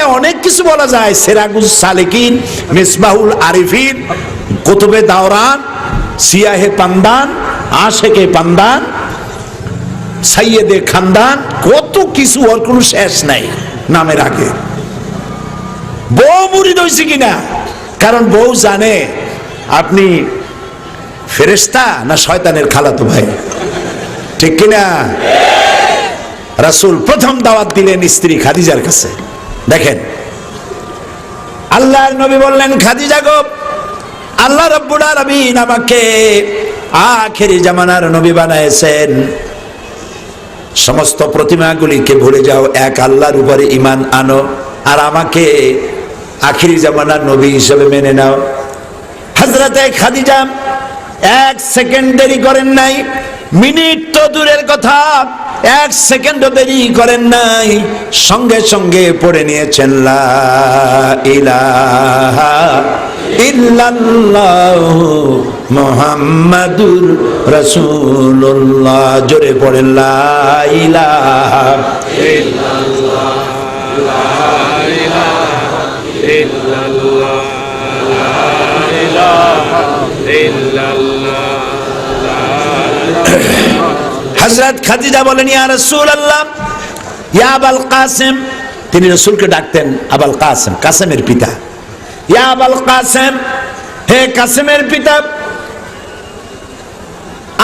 দিয়ে অনেক কিছু বলা যায়। সেরাগুল সালেকিন, মিসবাহুল আরিফিন, কুতুবে দাওরান, সিয়াহে পান্দান, আশেকে পান্দান, সাইয়েদে খানদান, কত কিছু ওর কোনো শেষ নাই নামের আগে। বউ মুড়ি রয়েছে কিনা? কারণ বউ জানে আপনি ফেরেস্তা না শয়তানের খালাতো ভাই। ঠিক কিনা? রাসূল প্রথম দাওয়াত দিলেন স্ত্রী খাদিজার কাছে। দেখেন। আল্লাহর নবী বললেন, খাদিজা গো, আল্লাহ রব্বুল আলামিন আমাকে আখেরি জামানার নবী বানাইছেন সমস্ত প্রতিমাগুলিকে ভুলে যাও, এক আল্লাহর উপরে ইমান আনো আর আমাকে আখিরি জামানার নবী হিসেবে মেনে নাও। হাজরাতে খাদিজা এক সেকেন্ড দেরি করেন নাই, মিনিট তো দূরের কথা। এক সেকেন্ড দেরি করেন নাই, সঙ্গে সঙ্গে পড়ে নিয়েছেন, লা ইলাহা মুহাম্মাদুর রাসূলুল্লাহ। জোরে পড়েন, লা হজরত খাদিজা বলেন, ইয়া রাসূলুল্লাহ, ইয়া আবাল কাসেম। তিনি রসুলকে ডাকতেন, আবাল কাসেম, কাসেমের পিতা। ইয়া আবাল কাসেম, হে কাসেমের পিতা,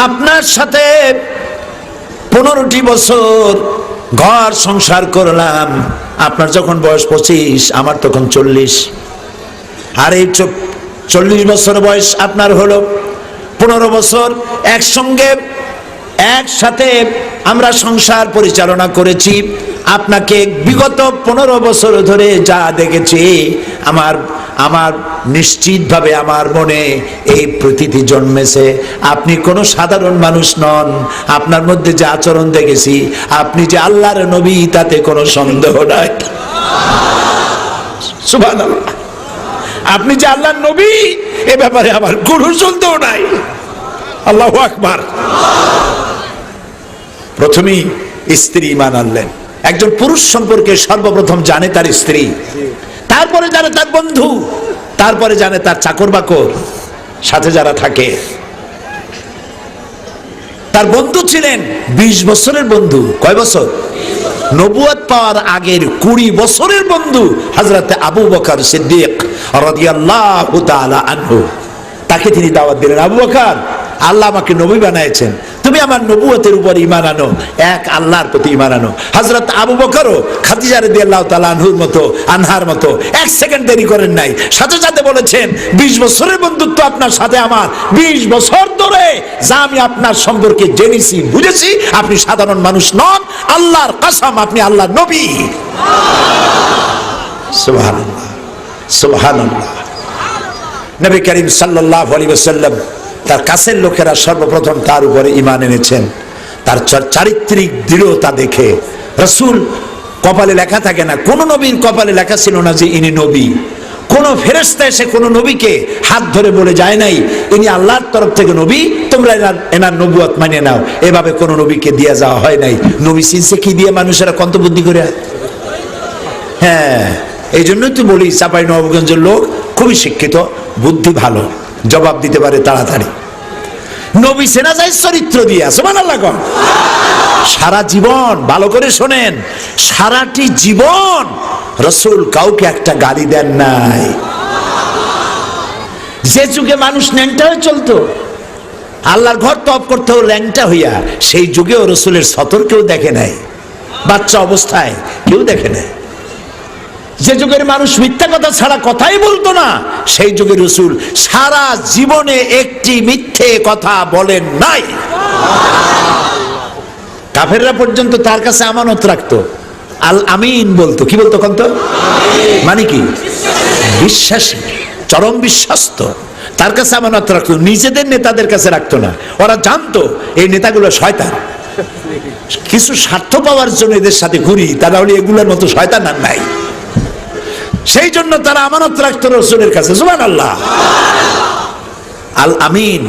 আপনার সাথে পনেরোটি বছর ঘর সংসার করলাম। আপনার যখন বয়স পঁচিশ, আমার তখন চল্লিশ। আর এই চল্লিশ বছর বয়স আপনার হলো। পনেরো বছর একসঙ্গে একসাথে আমরা সংসার পরিচালনা করেছি। আপনাকে বিগত পনেরো বছর ধরে যা দেখেছি, আমার আমার নিশ্চিতভাবে আমার মনে এই প্রতীতি জন্মেছে। আপনি কোনো সাধারণ মানুষ নন, আপনার মধ্যে যে আচরণ দেখেছি, আপনি যে আল্লাহর নবী, তাতে কোনো সন্দেহ নাই। সুবহানাল্লাহ। আপনি যে আল্লাহর নবী, এ ব্যাপারে আমার কোনো সন্দেহ নাই। আল্লাহ আকবার। প্রথমেই স্ত্রী ইমান আনলেন। একজন পুরুষ সম্পর্কে সর্বপ্রথম জানে তার স্ত্রী। তারপরে জানে তার বন্ধু। তারপরে জানে তার চাকর বাকর। সাথে যারা থাকে। তার বন্ধু ছিলেন ২০ বছরের বন্ধু। কয় বছর? নবুয়াত পাওয়ার আগের কুড়ি বছরের বন্ধু হজরত আবু বকর সিদ্দিক তাকে তিনি দাওয়াত দিলেন। আবু বকর, আল্লাহ আমাকে নবী বানাইছেন। তুমি আমার নবুয়তের উপর ইমান আনো, এক আল্লাহর প্রতি ইমান আনো। হজরত আবু বকরও খাদিজা রাদিয়াল্লাহু তাআলা আনহুর মতো, আনহার মতো, এক সেকেন্ড দেরি করেন নাই। সাথে সাথে বলেছেন 20 বছরের বন্ধুত্ব আপনার সাথে আমার। 20 বছর ধরে যা আমি আপনার সম্পর্কে জেনেছি, বুঝেছি, আপনি সাধারণ মানুষ নন, আল্লাহর কসম আপনি আল্লাহ নবী। সুবহানাল্লাহ সুবহানাল্লাহ। নবী করিম সাল্লাল্লাহু আলাইহি ওয়াসাল্লাম তার কাছের লোকেরা সর্বপ্রথম তার উপরে ঈমান এনেছেন। তার চারিত্রিক দৃঢ়তা দেখে রসূল কপালে লেখা থাকে না, কোন নবীর কপালে লেখা ছিল না যে ইনি নবী। কোন ফেরেশতা এসে কোন নবীকে হাত ধরে বলে, যায় নাই, ইনি আল্লাহর তরফ থেকে নবী, তোমরা এনার এনার নবুয়ত মানিয়ে নাও। এভাবে কোন নবীকে দিয়ে যাওয়া হয় নাই। নবী সিনসে কি দিয়ে মানুষেরা কন্ত বুদ্ধি করে? হ্যাঁ এই জন্যই তো বলি, চাপাই নবগঞ্জের লোক খুবই শিক্ষিত, বুদ্ধি ভালো। জবাব দিতে পারে তাড়াতাড়ি। নবী সেনা যায় চরিত্র দিয়ে সমান আল্লাহ কন। সারা জীবন, ভালো করে শোনেন, সারাটি জীবন রসুল কাউকে একটা গালি দেন নাই। যে যুগে মানুষ ন্যাংটা হয়ে চলতো, আল্লাহর ঘর তপ করতেও ল্যাংটা হইয়া, সেই যুগেও রসুলের সতর কেউ দেখে নাই। বাচ্চা অবস্থায় কেউ দেখে নাই। যে যুগের মানুষ মিথ্যা কথা ছাড়া কথাই বলতো না, সেই যুগের রসুল সারা জীবনে একটি মিথ্যে কথা বলেন নাই। কাফেররা পর্যন্ত তার কাছে আমানত রাখতো। আল আমিন বলতো। কি বলতো কন্ত? মানে কি? বিশ্বাসী, চরম বিশ্বস্ত। তার কাছে আমানত রাখতো। নিজেদের নেতাদের কাছে রাখতো না। ওরা জানতো, এই নেতাগুলো শয়তান। কিছু স্বার্থ পাওয়ার জন্য এদের সাথে ঘুরি। তারা হলে এগুলোর মতো শয়তান আর নাই। সেই জন্য তারা আমানত রাখতো রসুলের কাছে। সুমান আল্লাহ আল আমিন,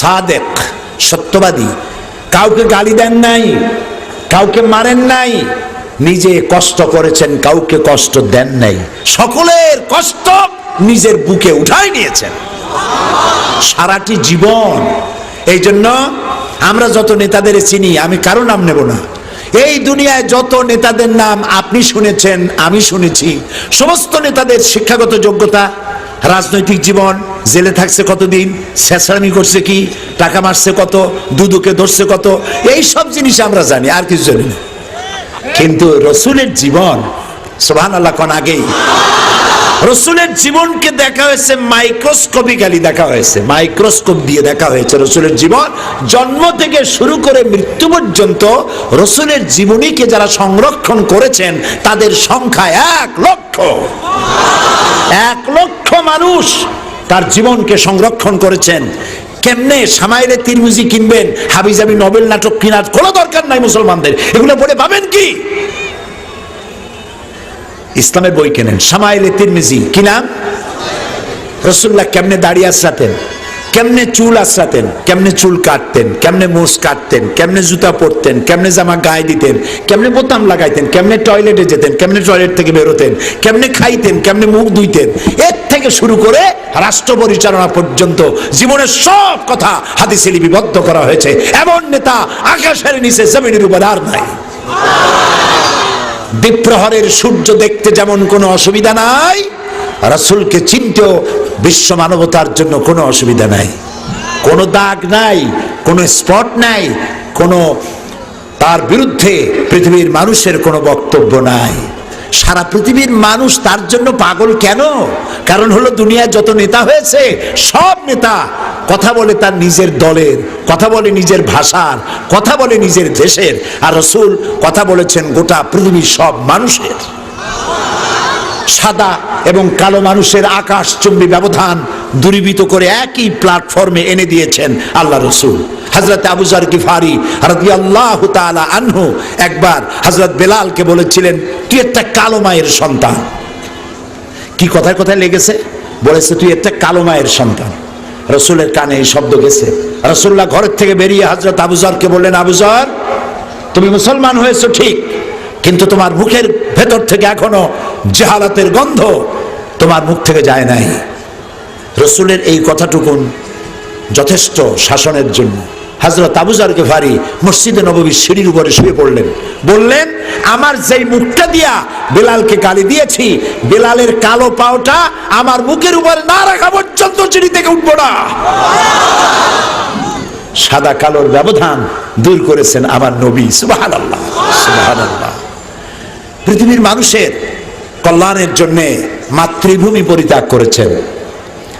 সাদেক, সত্যবাদী। কাউকে গালি দেন নাই, কাউকে মারেন নাই, নিজে কষ্ট করেছেন, কাউকে কষ্ট দেন নাই। সকলের কষ্ট নিজের বুকে উঠাই নিয়েছেন। সারাটি জীবন। এই জন্য আমরা যত নেতাদের চিনি, আমি কারও নাম নেব না। এই দুনিয়ায় যত নেতাদের নাম আপনি শুনেছেন, আমি শুনেছি। সমস্ত নেতাদের শিক্ষাগত যোগ্যতা, রাজনৈতিক জীবন, জেলে থাকছে কতদিন, শেষরামি করছে কি, টাকা মারছে কত, দুদুকে ধরছে কত, এই সব জিনিস আমরা জানি, আর কিছু জানি না। কিন্তু রসুলের জীবন সোহান আল্লাহ কন আগেই রসুলের জীবনকে দেখা হয়েছে মাইক্রোস্কোপিক্যালি দেখা হয়েছে, মাইক্রোস্কোপ দিয়ে দেখা হয়েছে রসুলের জীবন। জন্ম থেকে শুরু করে মৃত্যু পর্যন্ত রসুলের জীবনীকে যারা সংরক্ষণ করেছেন, তাদের সংখ্যা এক লক্ষ। এক লক্ষ মানুষ তার জীবনকে সংরক্ষণ করেছেন। কেমনে সামাইলে তিরমিজি কিনবেন, হাবিজাবি নোবেল নাটক কেনার কোনো দরকার নাই মুসলমানদের। এগুলো পড়ে পাবেন কি? ইসলামের বই কেনেন? সামাইলে তিরমিজি, কি নাম? রসুল্লাহ কেমনে দাড়ি আশ্রাতেন কেমনে চুল আশ্রাতেন কেমনে চুল কাটতেন? কেমনে মোষ কাটতেন? কেমনে জুতা পরতেন? কেমনে জামা গায়ে দিতেন? কেমনে বোতাম লাগাইতেন? কেমনে টয়লেটে যেতেন? কেমনে টয়লেট থেকে বেরোতেন? কেমনে খাইতেন? কেমনে মুখ ধুইতেন? এর থেকে শুরু করে রাষ্ট্র পরিচালনা পর্যন্ত জীবনের সব কথা হাদিসে লিপিবদ্ধ করা হয়েছে। এমন নেতা আকাশের নিচে জমিনের উপর আর নাই। বিপ্রহরের সূর্য দেখতে যেমন কোনো অসুবিধা নাই, রাসুলকে চিনতেও বিশ্ব মানবতার জন্য কোনো অসুবিধা নাই। কোনো দাগ নাই, কোনো স্পট নাই, কোনো তার বিরুদ্ধে পৃথিবীর মানুষের কোনো বক্তব্য নাই। সারা পৃথিবীর মানুষ তার জন্য পাগল কেন? কারণ হলো দুনিয়ায় যত নেতা হয়েছে, সব নেতা কথা বলে তার নিজের দলের, কথা বলে নিজের ভাষার, কথা বলে নিজের দেশের। আর রসুল কথা বলেছেন গোটা পৃথিবীর সব মানুষের। সাদা এবং কালো মানুষের আকাশ চুম্বী ব্যবধান দূরীভূত করে একই প্ল্যাটফর্মে এনে দিয়েছেন আল্লাহ রসুল। হজরত আবুজার গিফারি রাদি আল্লাহ তালা আনহু একবার হজরত বেলালকে বলেছিলেন, তুই একটা কালো মায়ের সন্তান। কি কথায় কথায় লেগেছে? বলেছে, তুই একটা কালো মায়ের সন্তান। রসুলের কানে এই শব্দ গেছে। রসুল্লাহ ঘরের থেকে বেরিয়ে হজরত আবুজারকে বললেন আবুজার তুমি মুসলমান হয়েছো ঠিক, কিন্তু তোমার মুখের ভেতর থেকে এখনও জেহালাতের গন্ধ তোমার মুখ থেকে যায় নাই। রসুলের এই কথাটুকুন যথেষ্ট শাসনের জন্য। হাজরত আবুজার গেফারি মসজিদে নববীর সিঁড়ির উপরে শুয়ে পড়লেন। বললেন, আমার যেই মুখটা দিয়া বেলালকে গালি দিয়েছি, বেলালের কালো পাওটা আমার মুখের উপরে না রাখা পর্যন্ত সিঁড়ি থেকে উঠবো না। সাদা কালোর ব্যবধান দূর করেছেন আমার নবী। সুবাহান আল্লাহ পৃথিবীর মানুষের কল্যাণের জন্য মাতৃভূমি পরিত্যাগ করেছেন।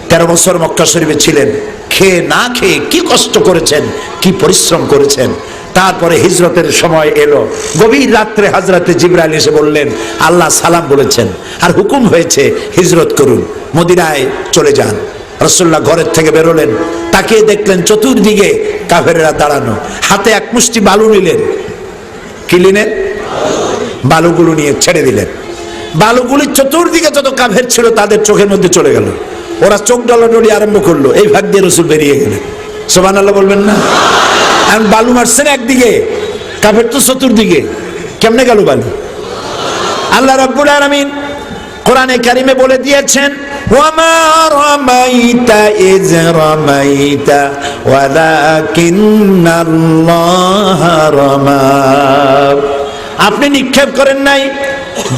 তেরো বছর মক্কা শরীফে ছিলেন। খেয়ে না খেয়ে কি কষ্ট করেছেন, কি পরিশ্রম করেছেন? তারপরে হিজরতের সময় এলো। গভীর রাত্রে হাজরাতে জিবরাইল এসে বললেন, আল্লাহ সালাম বলেছেন, আর হুকুম হয়েছে, হিজরত করুন। মদিনায় চলে যান। রসুল্লাহ ঘরের থেকে বেরোলেন। তাকে দেখলেন চতুর্দিকে কাফেরেরা দাঁড়ানো। হাতে এক মুষ্টি বালু নিলেন। কি নিলেন? বালুগুলো নিয়ে ছেড়ে দিলেন। বালুগুলি চতুর্দিকে যত কাফের ছিল, তাদের চোখের মধ্যে চলে গেল। ওরা চোখ ডলাডলি আরম্ভ করল। এই ভাগ দিয়ে রসুল বেরিয়ে গেলেন। সোমান আল্লাহ বলবেন না? এখন বালু মারছেন একদিকে, কাফের তো চতুর্দিকে। কেমনে গেল বালু? আল্লাহ রাব্বুল আলামিন কোরআনে কারিমে বলে দিয়েছেন আপনি নিক্ষেপ করেন নাই।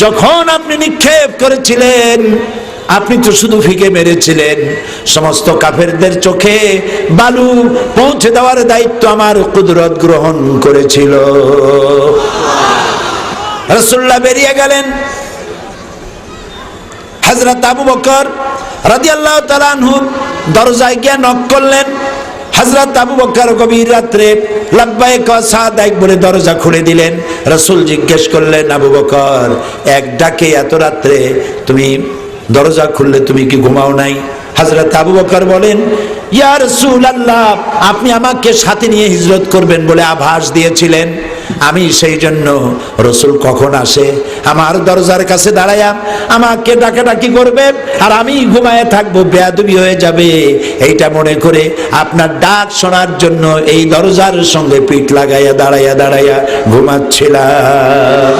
যখন আপনি নিক্ষেপ করেছিলেন আপনি তো শুধু ফিকে মেরেছিলেন। সমস্ত কাফেরদের চোখে বালু পৌঁছে দেওয়ার দায়িত্ব আমার কুদরত গ্রহণ করেছিল। রসুল্লাহ বেরিয়ে গেলেন। হজরত আবু বকর রাজি আল্লাহ তালানহু দরজায় গিয়ে নক করলেন। হজরত আবু বকর গভীর রাত্রে লাব্বাইক সাদাইক বলে দরজা খুলে দিলেন। রসুল জিজ্ঞেস করলেন, আবু বকর, এক ডাকে এত রাত্রে তুমি দরজা খুললে তুমি কি ঘুমাও নাই? হজরত আবু বকর বলেন, ইয়া রসুল আল্লাহ আপনি আমাকে সাথে নিয়ে হিজরত করবেন বলে আভাস দিয়েছিলেন। আমি সেই জন্য রসুল কখন আসে? আমার দরজার কাছে দাঁড়াইয়া আমাকে ডাকাডাকি করবে আর আমি ঘুমায় থাকব, বেয়াদবি হয়ে যাবে। এইটা মনে করে আপনার ডাক শোনার জন্য এই দরজার সঙ্গে পিঠ লাগাইয়া দাঁড়াইয়া দাঁড়াইয়া ঘুমাচ্ছিলাম।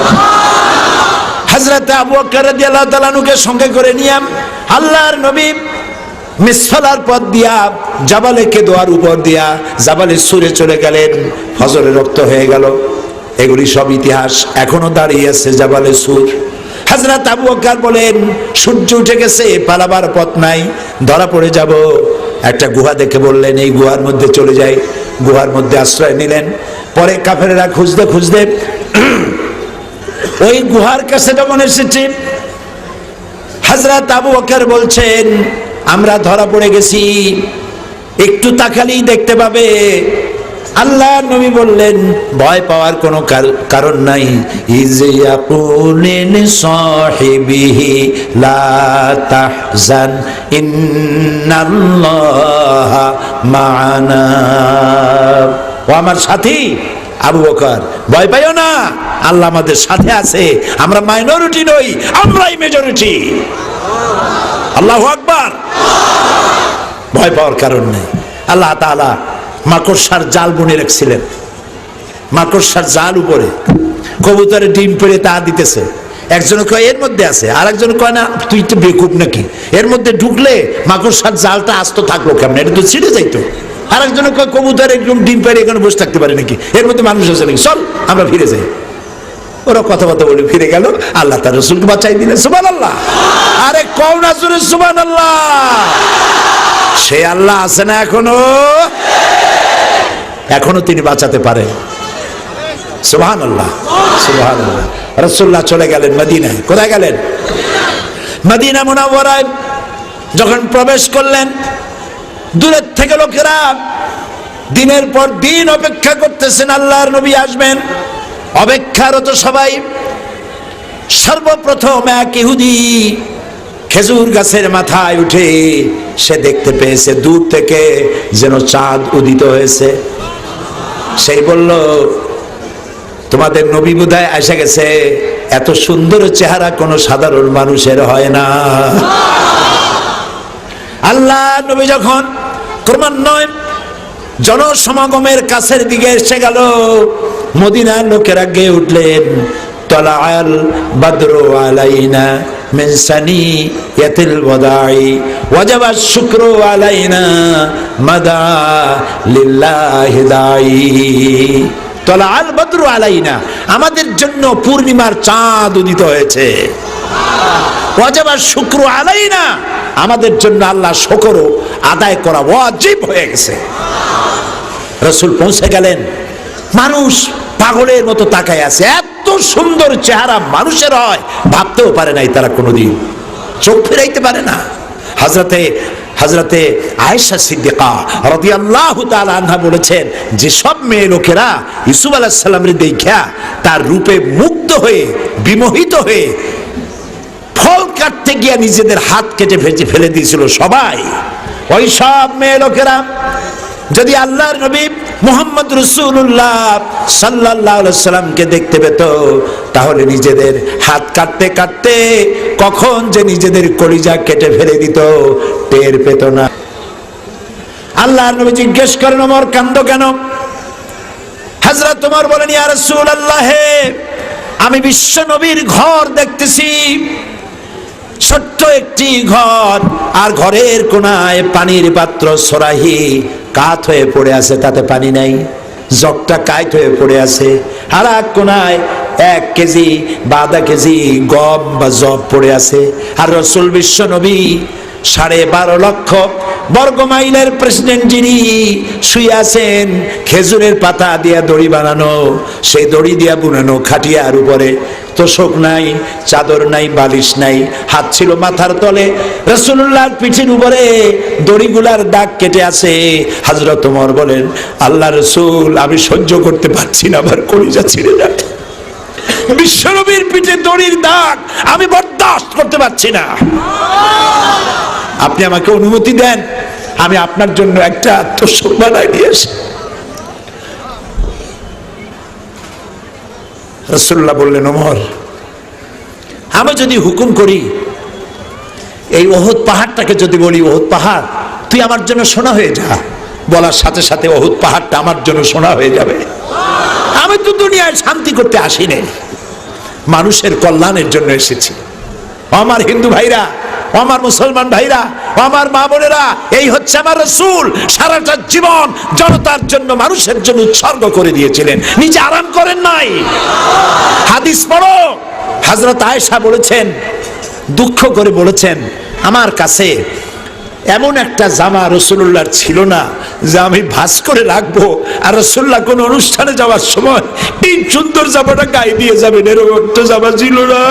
হাজরাতে আবু বকর রাদিয়াল্লাহু তাআলাকে সঙ্গে করে নিয়ে আল্লাহর নবী মিসফালার পথ দিয়া জাবালে কেদোয়ার উপর দিয়া জাবালে সুরে চলে গেলেন। ফজরে রক্ত হয়ে গেল। এগুলি সব ইতিহাস এখনও দাঁড়িয়ে আছে জাবালে সুর। হাজরাত আবু বকর বলেন, সূর্য উঠে গেছে, পালাবার পথ নাই, ধরা পড়ে যাব। একটা গুহা দেখে বললেন, এই গুহার মধ্যে চলে যাই। গুহার মধ্যে আশ্রয় নিলেন। পরে কাফেরেরা খুঁজতে খুঁজতে ওই গুহার কাছে যখন এসেছে হাজরাত আবু বকর বলছেন, আমরা ধরা পড়ে গেছি, একটু তাকালেই দেখতে পাবে। আল্লাহ নবী বললেন, ভয় পাওয়ার কোনো কার- কারণ নাই। ইয়াকুলিন সাহিবিহি লা তাহজান, ইন্নাল্লাহা মা'ানা ও আমার সাথী আবু বকর। ভয় পাইও না। আল্লাহ আমাদের সাথে আছে। আমরা মাইনরিটি নই, আমরাই মেজরিটি আল্লাহ আকবার। ভয় পাওয়ার কারণ নেই। আল্লাহ তাআলা মাকড়সার জাল বুনে রেখেছিলেন। মাকড়সার জাল উপরে। কবুতরের ডিম পেড়ে তা দিতেছে। একজন কয়, এর মধ্যে আছে। আর একজন কয়, না, তুই তো বেকুব নাকি? এর মধ্যে ঢুকলে মাকড়সার জালটা আস্ত থাকল কেমন? এটা তো ছিঁড়ে যাইতো। আর একজন কবুতর একদম ডিম পেড়ে এখানে বসে থাকতে পারে নাকি? এর মধ্যে মানুষ আছে নাকি? চল, আমরা ফিরে যাই। ওরা কথাবার্তা বলে ফিরে গেল। আল্লাহ তার রসুলকে বাঁচাই দিলেন। সুবান আল্লাহ আরে না জোরে সুবান আল্লাহ সে আল্লাহ আছে না এখনও? এখনও তিনি বাঁচাতে পারেন। সুবহান আল্লাহ সুবহান আল্লাহ রসুল্লাহ চলে গেলেন মদিনায়। কোথায় গেলেন? মদিনা মুনাওয়ারায়। যখন প্রবেশ করলেন দূরের থেকে লোকেরা দিনের পর দিন অপেক্ষা করতেছেন, আল্লাহর নবী আসবেন। অপেক্ষারত সবাই সর্বপ্রথম এক ইহুদি খেজুর গাছের মাথায় উঠে সে দেখতে পেয়েছে, দূর থেকে যেন চাঁদ উদিত হয়েছে। সেই বলল, তোমাদের নবী বোধহয় এসে গেছে, এত সুন্দর চেহারা কোনো সাধারণ মানুষের হয় না। আল্লাহ নবী যখন ক্রমান্বয়ে জনসমাগমের কাছের দিকে এসে গেল। মদিনার লোকেরা গেয়ে উঠলেন শুকরু আলাইনা মাদা তলাআল বাদরু আলাইনা, আমাদের জন্য পূর্ণিমার চাঁদ উদিত হয়েছে। ওয়াজাবা শুক্র আলাইনা আমাদের জন্য আল্লাহ শকরও আদায় করা ওয়াজিব হয়ে গেছে। রসুল পৌঁছে গেলেন। মানুষ পাগলের মতো তাকায় আছে। এত সুন্দর চেহারা মানুষের হয়। ভাবতেও পারে নাই তারা কোনোদিন। চোখ ফেরাইতে পারে না। হাজরাতে হাজরাতে আয়েশা সিদ্দিকা রাদিয়াল্লাহু তাআলা আনহা বলেছেন যে সব মেয়ে লোকেরা ইসুফ আলাইহিস সালামের দেখা তার রূপে মুগ্ধ হয়ে, বিমোহিত হয়ে ফল কাটতে গিয়ে নিজেদের হাত কেটে ভেজে ফেলে দিয়েছিল সবাই। ওই সব মেয়ে লোকেরা, যদি আল্লাহর নবী মোহাম্মদ রসুল্লাহ সাল্লাহ সাল্লামকে দেখতে পেত, তাহলে নিজেদের হাত কাটতে কাটতে কখন যে নিজেদের কলিজা কেটে ফেলে দিত, টের পেত না। আল্লাহর নবী জিজ্ঞেস করেন আমার কান্দ কেন? হাজরত তোমার বলেন, ইয়া রাসূলুল্লাহ আমি বিশ্ব নবীর ঘর দেখতেছি। ছোট্ট একটি ঘর, আর ঘরের কোনায় পানির পাত্র সরাহি কাত হয়ে পড়ে আছে, তাতে পানি নাই। জগটা কাইট হয়ে পড়ে আছে। আর এক কোনায় এক কেজি বা আধা কেজি গম বা জব পড়ে আছে। আর রসুল বিশ্ব নবী সাড়ে বারো লক্ষ বর্গ মাইলের প্রেসিডেন্ট যিনি শুয়ে আছেন, খেজুরের পাতা দিয়া দড়ি বানানো, সেই দড়ি দিয়া বুনানো খাটিয়া খাটিয়ার উপরে। তোষক নাই, চাদর নাই, বালিশ নাই, হাত ছিল মাথার তলে। রসুল্লাহর পিঠের উপরে দড়িগুলার দাগ কেটে আছে। হাজরত ওমর বলেন, আল্লাহ রসুল, আমি সহ্য করতে পারছি না, আমার কলিজা ছিঁড়ে যাচ্ছে। বিশ্বনবীর পিঠে দড়ির দাগ আমি বরদাস্ত করতে পারছি না। আপনি আমাকে অনুমতি দেন, আমি আপনার জন্য একটা তোষক বানাই আসি রসুল্লাহ বললেন, ওমর আমি যদি হুকুম করি, এই ওহুদ পাহাড়টাকে যদি বলি ওহুদ পাহাড়, তুই আমার জন্য সোনা হয়ে যা। বলার সাথে সাথে ওহুদ পাহাড়টা আমার জন্য সোনা হয়ে যাবে। আমি তো দুনিয়ায় শান্তি করতে আসিনি। মানুষের কল্যাণের জন্য এসেছি। আমার হিন্দু ভাইরা আমার মুসলমান ভাইরা আমার মা বোনেরা, এই হচ্ছে আমার রসুল। সারাটা জীবন জনতার জন্য, মানুষের জন্য উৎসর্গ করে দিয়েছিলেন। নিজে আরাম করেন নাই। হাদিস পড়ো। হাজরত আয়েশা বলেছেন, দুঃখ করে বলেছেন, আমার কাছে এমন একটা জামা রসুল্লাহর ছিল না যে আমি ভাস করে রাখব। আর রসুল্লাহ কোন অনুষ্ঠানে যাওয়ার সময় এই সুন্দর জামাটা গায়ে দিয়ে যাবেন, এরকম একটা জামা ছিল না।